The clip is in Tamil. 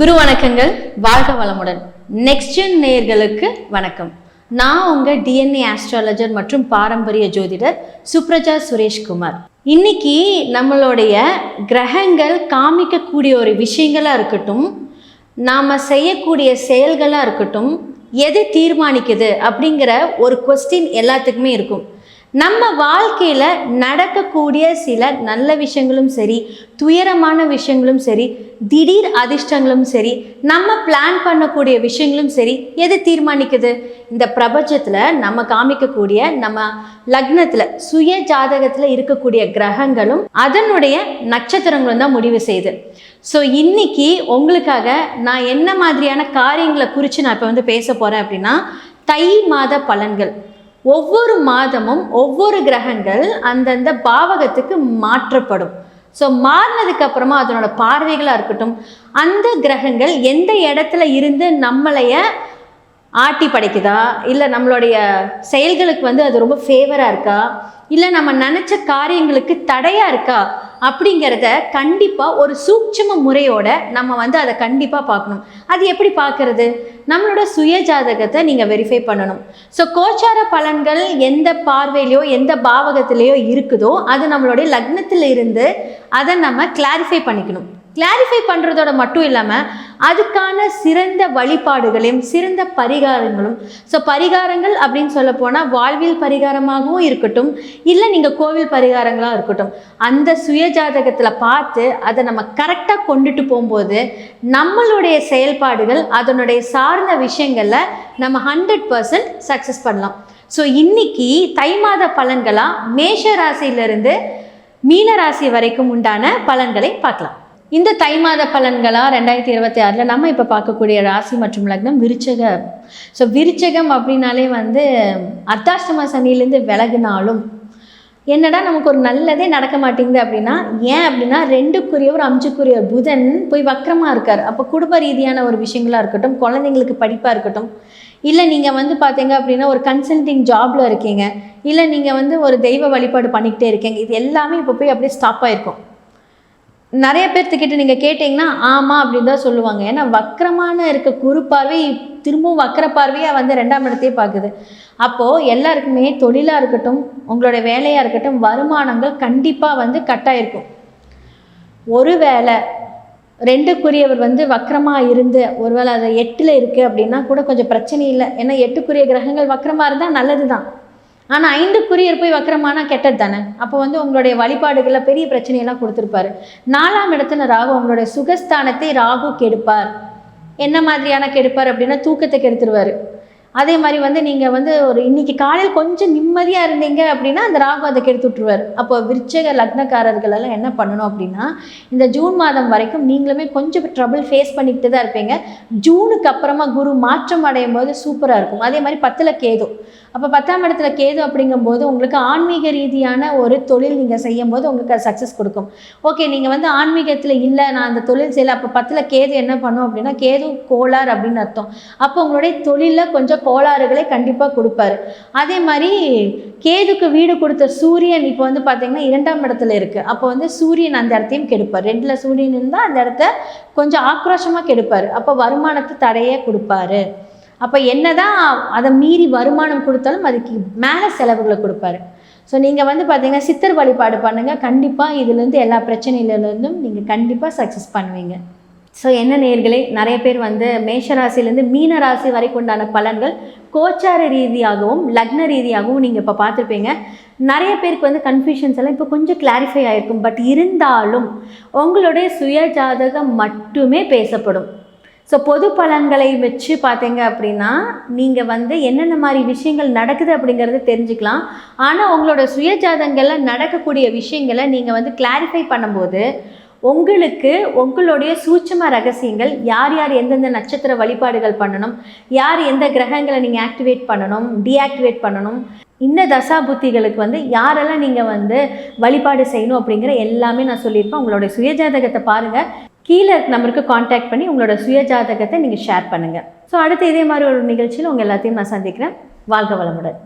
குரு வணக்கங்கள் வாழ்க வளமுடன். நெக்ஸ்ட் ஜென் நேயர்களுக்கு வணக்கம். நான் உங்க டிஎன்ஏ ஆஸ்ட்ராலஜர் மற்றும் பாரம்பரிய ஜோதிடர் சுப்ரஜா சுரேஷ்குமார். இன்னைக்கு நம்மளுடைய கிரகங்கள் காமிக்கக்கூடிய ஒரு விஷயங்களாக இருக்கட்டும் நாம் செய்யக்கூடிய செயல்களாக இருக்கட்டும் எது தீர்மானிக்குது அப்படிங்கிற ஒரு கொஸ்டின் எல்லாத்துக்குமே இருக்கும். நம்ம வாழ்க்கையில் நடக்கக்கூடிய சில நல்ல விஷயங்களும் சரி துயரமான விஷயங்களும் சரி திடீர் அதிர்ஷ்டங்களும் சரி நம்ம பிளான் பண்ணக்கூடிய விஷயங்களும் சரி எது தீர்மானிக்குது? இந்த பிரபஞ்சத்தில் நம்ம காமிக்கக்கூடிய நம்ம லக்னத்தில் சுய ஜாதகத்தில் இருக்கக்கூடிய கிரகங்களும் அதனுடைய நட்சத்திரங்களும் தான் முடிவு செய்யுது. ஸோ இன்னைக்கு உங்களுக்காக நான் என்ன மாதிரியான காரியங்களை குறித்து நான் இப்போ வந்து பேச போகிறேன் அப்படின்னா தை மாத பலன்கள். ஒவ்வொரு மாதமும் ஒவ்வொரு கிரகங்கள் அந்தந்த பாவகத்துக்கு மாற்றப்படும். ஸோ மாறினதுக்கு அப்புறமா அதனோட பார்வைகளாக இருக்கட்டும் அந்த கிரகங்கள் எந்த இடத்துல இருந்து நம்மளைய ஆட்டி படைக்குதா? இல்லை நம்மளுடைய செயல்களுக்கு வந்து அது ரொம்ப ஃபேவராக இருக்கா? இல்லை நம்ம நினச்ச காரியங்களுக்கு தடையாக இருக்கா? அப்படிங்கிறத கண்டிப்பாக ஒரு சூட்சம முறையோட நம்ம வந்து அதை கண்டிப்பாக பார்க்கணும். அது எப்படி பார்க்கறது? நம்மளோட சுய ஜாதகத்தை நீங்கள் வெரிஃபை பண்ணணும். ஸோ கோச்சார பலன்கள் எந்த பார்வையிலையோ எந்த பாவகத்திலேயோ இருக்குதோ அது நம்மளுடைய லக்னத்தில் இருந்து அதை நம்ம கிளாரிஃபை பண்ணிக்கணும். கிளாரிஃபை பண்ணுறதோட மட்டும் இல்லாமல் அதுக்கான சிறந்த வழிபாடுகளையும் சிறந்த பரிகாரங்களும். ஸோ பரிகாரங்கள் அப்படின்னு சொல்ல போனால் வாழ்வியல் பரிகாரமாகவும் இருக்கட்டும் இல்லை நீங்கள் கோவில் பரிகாரங்களாக இருக்கட்டும். அந்த சுயஜாதகத்தில் பார்த்து அதை நம்ம கரெக்டாக கொண்டுட்டு போகும்போது நம்மளுடைய செயல்பாடுகள் அதனுடைய சார்ந்த விஷயங்களில் நம்ம ஹண்ட்ரட் பர்சன்ட் சக்ஸஸ் பண்ணலாம். ஸோ இன்னைக்கு தை மாத பலன்களாக மேஷ ராசியிலிருந்து மீன ராசி வரைக்கும் உண்டான பலன்களை பார்க்கலாம். இந்த தை மாத பலன்களாக ரெண்டாயிரத்தி இருபத்தி ஆறில் நம்ம இப்போ பார்க்கக்கூடிய ராசி மற்றும் லக்னம் விருச்சகம். ஸோ விருச்சகம் அப்படின்னாலே வந்து அர்த்தாஷ்டம சனியிலேருந்து விலகினாலும் என்னடா நமக்கு ஒரு நல்லதே நடக்க மாட்டேங்குது அப்படின்னா ஏன் அப்படின்னா ரெண்டுக்குரியவர் அஞ்சுக்குரியவர் புதன் போய் வக்கரமாக இருக்கார். அப்போ குடும்ப ரீதியான ஒரு விஷயங்களாக இருக்கட்டும் குழந்தைங்களுக்கு படிப்பாக இருக்கட்டும் இல்லை நீங்கள் வந்து பார்த்தீங்க அப்படின்னா ஒரு கன்சல்டிங் ஜாபில் இருக்கீங்க இல்லை நீங்கள் வந்து ஒரு தெய்வ வழிபாடு பண்ணிக்கிட்டே இருக்கீங்க இது எல்லாமே இப்போ போய் அப்படியே ஸ்டாப் ஆகிருக்கும் நிறைய பேர்த்துக்கிட்ட நீங்கள் கேட்டிங்கன்னா ஆமாம் அப்படின்னு தான் சொல்லுவாங்க. ஏன்னா வக்கரமான இருக்க குரு பார்வை திரும்பவும் வக்கர பார்வையாக வந்து ரெண்டாம் இடத்தையே பார்க்குது. அப்போது எல்லாருக்குமே தொழிலாக இருக்கட்டும் உங்களோட வேலையாக இருக்கட்டும் வருமானங்கள் கண்டிப்பாக வந்து கட்டாயிருக்கும் ஒரு வேலை ரெண்டுக்குரியவர் வந்து வக்கரமாக இருந்து ஒருவேளை அது எட்டில் இருக்குது அப்படின்னா கூட கொஞ்சம் பிரச்சனை இல்லை. ஏன்னா எட்டுக்குரிய கிரகங்கள் வக்கரமாக இருந்தால் நல்லது தான் ஆனால் ஐந்துக்குரியர் போய் வக்கரமானா கெட்டது தானே? அப்போ வந்து உங்களுடைய வழிபாடுகளில் பெரிய பிரச்சனையெல்லாம் கொடுத்துருப்பாரு. நாலாம் இடத்துல ராகு உங்களுடைய சுகஸ்தானத்தை ராகு கெடுப்பார். என்ன மாதிரியான கெடுப்பார் அப்படின்னா தூக்கத்தை கெடுத்துருவார். அதே மாதிரி வந்து நீங்கள் வந்து ஒரு இன்னைக்கு காலையில் கொஞ்சம் நிம்மதியாக இருந்தீங்க அப்படின்னா அந்த ராகு அதை கெடுத்து விட்ருவார் அப்போ விருச்சக லக்னக்காரர்கள் எல்லாம் என்ன பண்ணணும் அப்படின்னா இந்த ஜூன் மாதம் வரைக்கும் நீங்களுமே கொஞ்சம் ட்ரபிள் ஃபேஸ் பண்ணிக்கிட்டு தான் இருப்பீங்க. ஜூனுக்கு அப்புறமா குரு மாற்றம் அடையும் போது சூப்பராக இருக்கும். அதே மாதிரி பத்தில் கேது. அப்போ பத்தாம் இடத்துல கேது அப்படிங்கும்போது உங்களுக்கு ஆன்மீக ரீதியான ஒரு தொழில் நீங்கள் செய்யும் போது உங்களுக்கு அது சக்ஸஸ் கொடுக்கும். ஓகே நீங்கள் வந்து ஆன்மீகத்தில் இல்லை நான் அந்த தொழில் செய்யலை அப்போ பத்தில் கேது என்ன பண்ணும் அப்படின்னா கேது கோளார் அப்படின்னு அர்த்தம். அப்போ உங்களுடைய தொழிலில் கொஞ்சம் கோளாறுகளை கண்டிப்பாக கொடுப்பாரு. அதே மாதிரி கேதுக்கு வீடு கொடுத்த சூரியன் இப்போ வந்து பார்த்தீங்கன்னா இரண்டாம் இடத்துல இருக்குது அப்போ வந்து சூரியன் அந்த இடத்தையும் கெடுப்பார். ரெண்டில் சூரியன் இருந்தால் அந்த இடத்த கொஞ்சம் ஆக்ரோஷமாக கெடுப்பார். அப்போ வருமானத்தை தடையே கொடுப்பாரு. அப்போ என்னதான் அதை மீறி வருமானம் கொடுத்தாலும் அதுக்கு மேலே செலவுகளை கொடுப்பாரு. ஸோ நீங்கள் வந்து பார்த்தீங்கன்னா சித்தர் வழிபாடு பண்ணுங்கள் கண்டிப்பாக இதுலேருந்து எல்லா பிரச்சனையிலேருந்தும் நீங்கள் கண்டிப்பாக சக்ஸஸ் பண்ணுவீங்க. ஸோ என்ன நேர்களே நிறைய பேர் வந்து மேஷராசிலேருந்து மீன ராசி வரைக்கும் உண்டான பலன்கள் கோச்சார ரீதியாகவும் லக்ன ரீதியாகவும் நீங்கள் இப்போ பார்த்துருப்பீங்க. நிறைய பேருக்கு வந்து கன்ஃபியூஷன்ஸ் எல்லாம் இப்போ கொஞ்சம் கிளாரிஃபை ஆகிருக்கும் பட் இருந்தாலும் உங்களுடைய சுய ஜாதகம் மட்டுமே பேசப்படும். ஸோ பொது பலன்களை வச்சு பார்த்தீங்க அப்படின்னா நீங்கள் வந்து என்னென்ன மாதிரி விஷயங்கள் நடக்குது அப்படிங்கிறத தெரிஞ்சுக்கலாம். ஆனால் உங்களோட சுயஜாதங்களில் நடக்கக்கூடிய விஷயங்களை நீங்கள் வந்து கிளாரிஃபை பண்ணும்போது உங்களுக்கு உங்களுடைய சூட்சம ரகசியங்கள் யார் யார் எந்தெந்த நட்சத்திர வழிபாடுகள் பண்ணணும் யார் எந்த கிரகங்களை நீங்கள் ஆக்டிவேட் பண்ணணும் டீஆக்டிவேட் பண்ணணும் இந்த தசா புத்திகளுக்கு வந்து யாரெல்லாம் நீங்கள் வந்து வழிபாடு செய்யணும் அப்படிங்கிற எல்லாமே நான் சொல்லியிருப்பேன். உங்களுடைய சுயஜாதகத்தை பாருங்கள் கீழே நம்பருக்கு காண்டாக்ட் பண்ணி உங்களோட சுயஜாதகத்தை நீங்கள் ஷேர் பண்ணுங்கள் ஸோ அடுத்து இதே மாதிரி ஒரு நிகழ்ச்சியில் உங்கள் எல்லாத்தையும் நான் சந்திக்கிறேன். வாழ்க வளமுடன்.